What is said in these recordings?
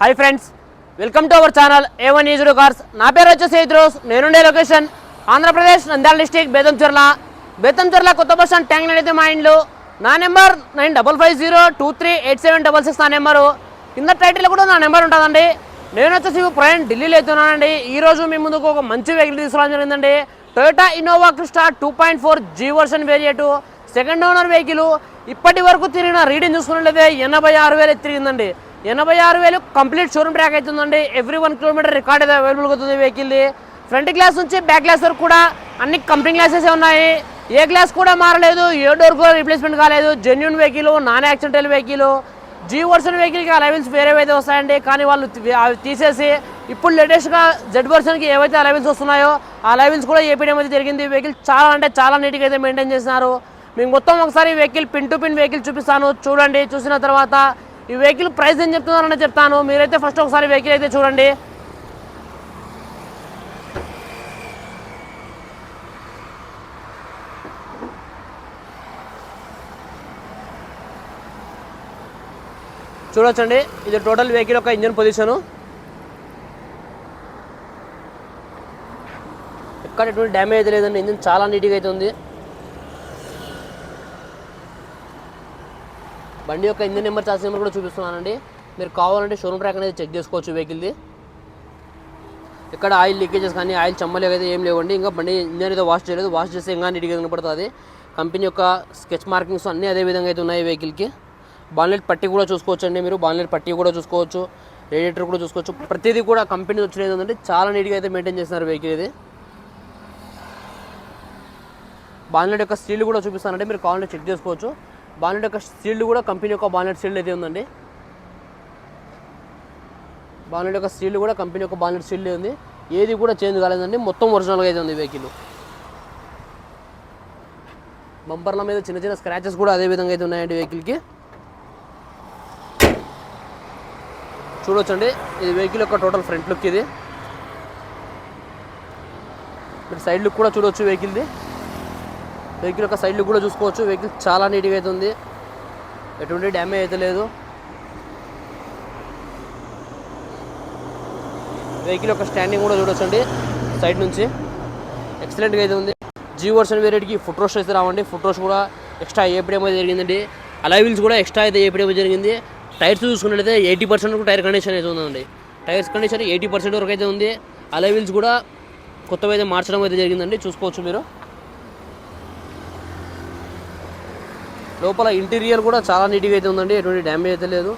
Hi friends welcome to our channel A one used cars నా పేరు వచ్చేసి ఇద్రోస్. నేనుండే లొకేషన్ ఆంధ్రప్రదేశ్ నంద్యాల డిస్టిక్ బేతంచెర్ల బేతంచెర్ల కొత్త బస్ స్టాండ్ ట్యాంక్ నడితే మా ఇండ్లు. నా number nine double five zero two three eight seven double six నా నెంబరు కింద టైటిల్ కూడా నా నెంబర్ ఉంటుందండి. నేను వచ్చేసి ప్రయాణం ఢిల్లీలో అవుతున్నానండి ఈ రోజు మీ ముందుకు ఒక మంచి వెహికల్ తీసుకురావడం జరిగిందండి. Toyota Innova Crysta two point four G version variant second owner vehicle ఇప్పటి వరకు తిరిగిన రీడింగ్ చూసుకున్నట్లయితే ఎనభై ఆరు వేలు తిరిగిందండి. ఎనభై ఆరు వేలు కంప్లీట్ షోరూమ్ ట్రాక్ అవుతుందండి. ఎవ్రీ వన్ కిలోమీటర్ రికార్డ్ అవైలబుల్గా అవైలబుల్ అవుతుంది వెహికల్ది ఫ్రంట్ గ్లాస్ నుంచి బ్యాక్ గ్లాస్ వరకు కూడా అన్ని కంపెనీ గ్లాసెస్ ఉన్నాయి. ఏ గ్లాస్ కూడా మారలేదు ఏ డోర్ కూడా రీప్లేస్మెంట్ కాలేదు. Genuine vehicle non accidental vehicle G version వెహికల్కి అలవెన్స్ వేరే వస్తాయండి. కానీ వాళ్ళు అవి తీసేసి ఇప్పుడు లేటెస్ట్గా జెడ్ వర్షన్కి ఏవైతే అలవెన్స్ వస్తున్నాయో ఆ అలవెన్స్ కూడా ఏపీడీ అయితే జరిగింది. వెహికల్ చాలా అంటే చాలా నీట్గా అయితే మెయింటైన్ చేస్తున్నారు మీకు మొత్తం ఒకసారి vehicle pin to pin vehicle చూపిస్తాను. చూడండి చూసిన తర్వాత ఈ వెహికల్ ప్రైస్ ఏం చెప్తున్నారని చెప్తాను. మీరైతే ఫస్ట్ ఒకసారి వెహికల్ అయితే చూడండి. చూడొచ్చండి. ఇది టోటల్ వెహికల్ యొక్క ఇంజన్ పొజిషను. ఎక్కడ ఎటువంటి డ్యామేజ్ లేదండి. ఇంజన్ చాలా నీట్గా అయితే ఉంది. బండి యొక్క ఇంజన్ నెంబర్ చార్జ్ నెంబర్ కూడా చూపిస్తున్నానండి. మీరు కావాలంటే షోరూమ్ ట్రాక్ అనేది చెక్ చేసుకోవచ్చు వెహికల్ది. ఇక్కడ ఆయిల్ లీకేజెస్ కానీ ఆయిల్ చెమ్మలు అయితే ఏం లేవండి. ఇంకా బండి ఇంజన్ అయితే వాష్ చేయలేదు. వాష్ చేస్తే ఇంకా నీట్గా కనపడుతుంది. కంపెనీ యొక్క స్కెచ్ మార్కింగ్స్ అన్నీ అదే విధంగా అయితే ఉన్నాయి వెహికల్కి. బాన్లెట్ పట్టి కూడా చూసుకోవచ్చు అండి మీరు. బాన్లెట్ పట్టి కూడా చూసుకోవచ్చు. రేడియేటర్ కూడా చూసుకోవచ్చు. ప్రతిదీ కూడా కంపెనీ వచ్చినది ఏంటంటే చాలా నీట్గా అయితే మెయింటైన్ చేస్తున్నారు వెహికల్ ఇది. బాన్లెట్ యొక్క స్టీల్ కూడా చూపిస్తానంటే మీరు కావాలంటే చెక్ చేసుకోవచ్చు. బాన్లెట్ యొక్క సీల్డ్ కూడా కంపెనీ యొక్క బాన్లెట్ సీల్డ్ అయితే ఉందండి. బాన్లెట్ యొక్క సీల్డ్ కూడా కంపెనీ యొక్క బానెట్ స్టీల్ ఉంది. ఏది కూడా చేంజ్ కాలేదండి. మొత్తం ఒరిజినల్గా అయితే ఉంది వెహికల్ బంపర్ల మీద చిన్న చిన్న స్క్రాచెస్ కూడా అదే విధంగా అయితే ఉన్నాయండి వెహికల్కి చూడొచ్చండి. ఇది వెహికల్ యొక్క టోటల్ ఫ్రంట్ లుక్ ఇది. మీరు సైడ్ లుక్ కూడా చూడొచ్చు వెహికల్ది వెహికల్ యొక్క సైడ్ కూడా చూసుకోవచ్చు. వెహికల్ చాలా నీట్గా అయితే ఉంది. ఎటువంటి డ్యామేజ్ అయితే లేదు. వెహికల్ యొక్క స్టాండింగ్ కూడా చూడొచ్చండి. సైడ్ నుంచి ఎక్సలెంట్గా అయితే ఉంది. జీ వర్షన్ వేరేట్కి ఫుట్ రోస్ట్ అయితే రావండి. ఫుట్ రోస్ట్ కూడా ఎక్స్ట్రా ఏపీఎం అయితే జరిగిందండి. అలైవిల్స్ కూడా ఎక్స్ట్రా అయితే ఏపీఎం జరిగింది. టైర్స్ చూసుకున్నట్లయితే ఎయిటీ పర్సెంట్ టైర్ కండిషన్ అయితే ఉందండి. టైర్స్ కండిషన్ ఎయిటీ పర్సెంట్ వరకు అయితే ఉంది. అలైవిల్స్ కూడా కొత్తవి అయితే మార్చడం అయితే జరిగిందండి. చూసుకోవచ్చు మీరు. లోపల ఇంటీరియర్ కూడా చాలా నీట్గా అయితే ఉందండి. ఎటువంటి డ్యామేజ్ అయితే లేదు.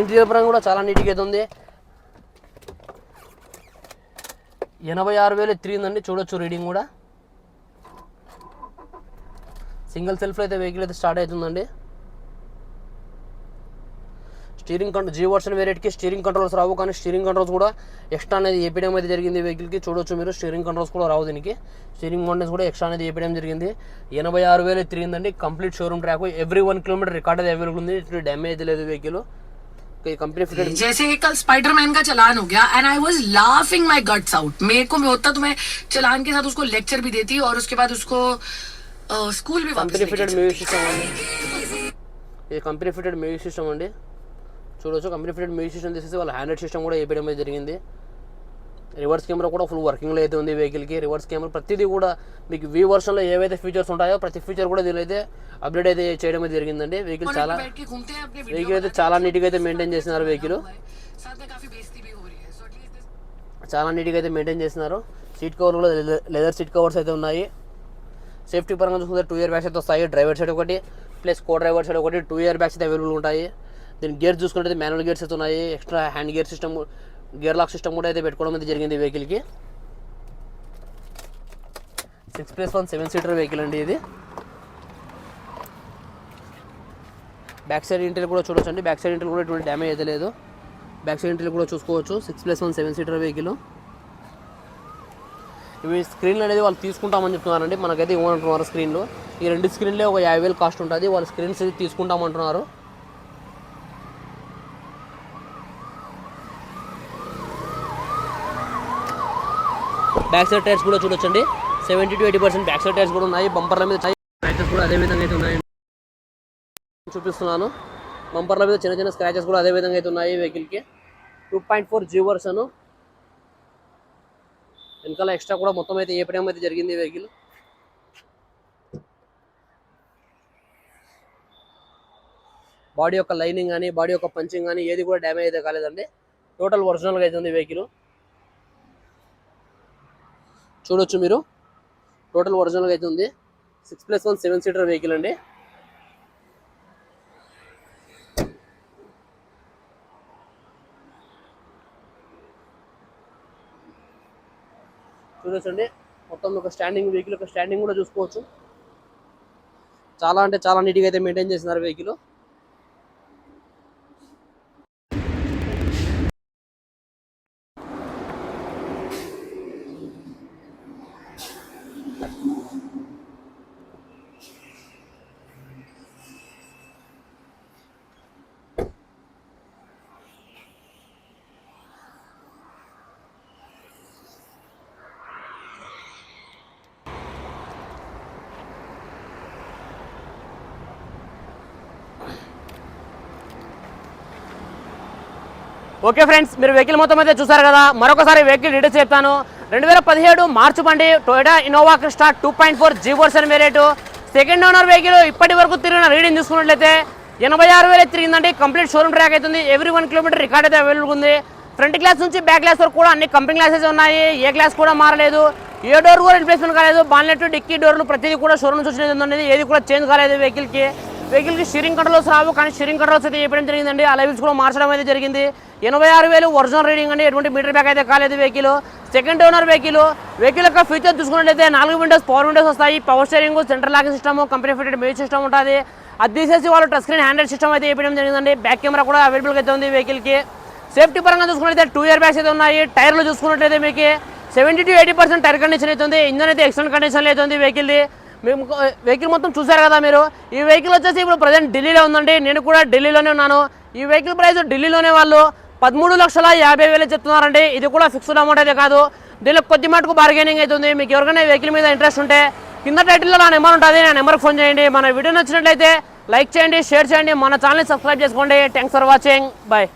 ఇంటీరియర్ పరంగా కూడా చాలా నీట్గా అయితే ఉంది. ఎనభై ఆరు వేలు తిరిగిందండి చూడొచ్చు రీడింగ్ కూడా. సింగిల్ సెల్ఫ్లో అయితే వెహికల్ అయితే స్టార్ట్ అవుతుందండి. Steering control G version వేరేట్కి steering controls రావు కానీ స్టీరింగ్ కంట్రోల్స్ కూడా ఎక్స్ట్రా అనేది ఏపీఎం అయితే జరిగింది వెహికల్కి చూడొచ్చు మీరు స్టీరింగ్ కంట్రోల్స్ కూడా రావు దీనికి స్టీరింగ్ మౌంటెన్స్ కూడా ఎక్స్ట్రా అనేది ఏపీఎం జరిగింది ఎనభై ఆరు వేలు తిరిగిందండి complete showroom track every one kilometre record అయితే అవైలబుల్ ఉంది ఎటువంటి డ్యామేజ్ అయితే లేదు వెహికల్ కంపెనీ ఫిటెడ్ जैसे कल स्पाइडरमैन का चलान हो गया and I was laughing my guts out मेरे को होता तो मैं चलान के साथ उसको लेक्चर भी देती और उसके बाद उसको अ, स्कूल भी वापस కంపెనీ लेके ఫిటెడ్ మ్యూజిక్ సిస్టమ్ అండి ఇది కంపెనీ ఫిటెడ్ చూడవచ్చు కంపెనీ ఫిటెడ్ మ్యూజిక్ సిస్టమ్ తీసేసి వాళ్ళ హ్యాండ్ సిస్టమ్ కూడా వేయడం జరిగింది. రివర్స్ కెమెరా కూడా ఫుల్ వర్కింగ్లో అయితే ఉంది వెహికల్కి. రివర్స్ కెమెరా ప్రతిదీ కూడా మీకు వీ వర్షన్లో ఏవైతే ఫీచర్స్ ఉంటాయో ప్రతి ఫీచర్ కూడా దీని అయితే అప్డేట్ అయితే చేయడం జరిగిందండి. వెహికల్ చాలా వెహికల్ అయితే చాలా నీట్గా అయితే మెయింటైన్ చేసినారు వెహికల్ చాలా నీట్గా అయితే మెయింటైన్ చేసినారు. సీట్ కవర్ కూడా లెదర్ సీట్ కవర్స్ అయితే ఉన్నాయి. సేఫ్టీ పరంగా చూసుకుంటే టూ ఇయర్ బ్యాగ్స్ అయితే వస్తాయి. డ్రైవర్ సైడ్ ఒకటి ప్లస్ కో డ్రైవర్ సైడ్ ఒకటి టూ ఇయర్ బ్యాగ్స్ అయితే అవైలబుల్ ఉంటాయి. దీని గేర్ చూసుకుంటే మాన్యువల్ గేర్స్ అయితే ఉన్నాయి extra hand gear system gear lock system కూడా అయితే పెట్టుకోవడం అయితే జరిగింది వెహికల్కి. Six plus one seven seater vehicle అండి ఇది. బ్యాక్ సైడ్ ఇంటర్ కూడా చూడొచ్చండి. బ్యాక్ సైడ్ ఇంటర్ కూడా ఎటువంటి డ్యామేజ్ అయితే లేదు. బ్యాక్ సైడ్ ఇంటర్ కూడా చూసుకోవచ్చు. Six plus one seven seater vehicle ఇవి స్క్రీన్లు అనేది వాళ్ళు తీసుకుంటామని చెప్తున్నారండి. మనకైతే ఇవ్వమంటున్నారు స్క్రీన్లు ఈ రెండు స్క్రీన్లే ఒక యాభై వేలు కాస్ట్ ఉంటుంది. వాళ్ళు స్క్రీన్స్ అయితే తీసుకుంటామంటున్నారు. బ్యాక్ సైడ్ టైర్స్ కూడా చూడొచ్చండి. Seventy to eighty percent back side tyres కూడా ఉన్నాయి. బంపర్ల మీద స్క్రాచెస్ కూడా అదే విధంగా అయితే ఉన్నాయి. చూపిస్తున్నాను. బంపర్ల మీద చిన్న చిన్న స్క్రాచెస్ కూడా అదే విధంగా అయితే ఉన్నాయి వెహికల్కి. Two point four G version వెనకాల ఎక్స్ట్రా కూడా మొత్తం అయితే ఏ ప్రేమ అయితే జరిగింది వెహికల్. బాడీ యొక్క లైనింగ్ కానీ బాడీ యొక్క పంచింగ్ కానీ ఏది కూడా డ్యామేజ్ అయితే కాలేదండి. టోటల్ ఒరిజినల్గా అయితే ఉంది వెహికల్. చూడొచ్చు మీరు. టోటల్ ఒరిజినల్గా అయితే ఉంది. Six plus one seven seater vehicle అండి. చూడొచ్చండి మొత్తం ఒక స్టాండింగ్ వెహికల్ ఒక స్టాండింగ్ కూడా చూసుకోవచ్చు. చాలా అంటే చాలా నీట్గా అయితే మెయింటైన్ చేస్తున్నారు వెహికల్ ఓకే ఫ్రెండ్స్ మీరు వెహికల్ మొత్తం అయితే చూసారు కదా. మరొకసారి వెహికల్ డీటెయిల్స్ చెప్తాను. రెండు వేల పదిహేడు మార్చి బండి Toyota Innova Crysta two point four G version variant. Second owner vehicle ఇప్పటి వరకు తిరిగిన రీడింగ్ చూసుకున్నట్లయితే ఎనభై ఆరు వేలు తిరిగిందండి. కంప్లీట్ షోరూమ్ ట్రాక్ అవుతుంది. ఎవ్రీ వన్ కిలోమీటర్ రికార్డ్ అయితే అవైలబుల్ ఉంది. ఫ్రంట్ గ్లాస్ నుంచి బ్యాక్ గ్లాస్ వరకు కూడా అన్ని కంపెనీ గ్లాసెస్ ఉన్నాయి. ఏ గ్లాస్ కూడా మారలేదు. ఏ డోర్ కూడా రిప్లేస్మెంట్ కాలేదు. బాన్లెట్ డిక్కీ డోర్లు ప్రతిదీ కూడా షోరూమ్ నుంచి వచ్చినది ఉంది ఏది కూడా చేంజ్ కాలేదు వెహికల్కి వెహికల్కి స్టీరింగ్ కంట్రోల్స్ రావు కానీ స్టీరింగ్ కంట్రోల్స్ అయితే చెప్పడం జరిగిందండి. ఆ లెవెల్స్ కూడా మార్చడం అయితే జరిగింది. ఎనభై ఆరు వేలు ఒరిజినల్ రీడింగ్ అండి. ఎటువంటి మీటర్ బ్యాక్ అయితే కాలేదు vehicle. Second owner vehicle vehicle యొక్క ఫీచర్ చూసుకున్నట్లయితే నాలుగు విండోస్ పవర్ విండోస్ వస్తాయి. Power steering centre locking system company fitted music system ఉంటుంది. అది తీసేసి వాళ్ళు టచ్ స్క్రీన్ హ్యాండ్రెడ్ సిస్టమ్ అయితే చెప్పడం జరిగిందండి. బ్యాక్ కెమెరా కూడా అవైలబుల్గా అయితే ఉంది వెహికల్కి సేఫ్టీ పరంగా చూసుకున్నట్లయితే టూ ఇయర్ బ్యాగ్స్ అయితే ఉన్నాయి. టైర్లు చూసుకున్నట్లయితే మీకు seventy to eighty percent tyre condition అయితే ఉంది. ఇంజన్ అయితే ఎక్సలెంట్ కండిషన్లో అయితే ఉంది వెహికల్ది మేము వెహికల్ మొత్తం చూసారు కదా మీరు? ఈ వెహికల్ వచ్చేసి ఇప్పుడు ప్రజెంట్ ఢిల్లీలో ఉందండి. నేను కూడా ఢిల్లీలోనే ఉన్నాను. ఈ వెహికల్ ప్రైస్ ఢిల్లీలోనే వాళ్ళు పదమూడు లక్షల యాభై వేలు చెప్తున్నారండి. ఇది కూడా ఫిక్స్డ్ అమౌంట్ అయితే కాదు. దీనిలో కొద్ది మటుకు బార్గెనింగ్ అవుతుంది మీకు ఎవరికైనా వెహికల్ మీద ఇంట్రెస్ట్ ఉంటే కింద టైటిల్లో నా నెంబర్ ఉంటుంది. నా నెంబర్కి ఫోన్ చేయండి. మన వీడియో నచ్చినట్లయితే లైక్ చేయండి షేర్ చేయండి. మన ఛానల్ని సబ్స్క్రైబ్ చేసుకోండి. Thanks for watching bye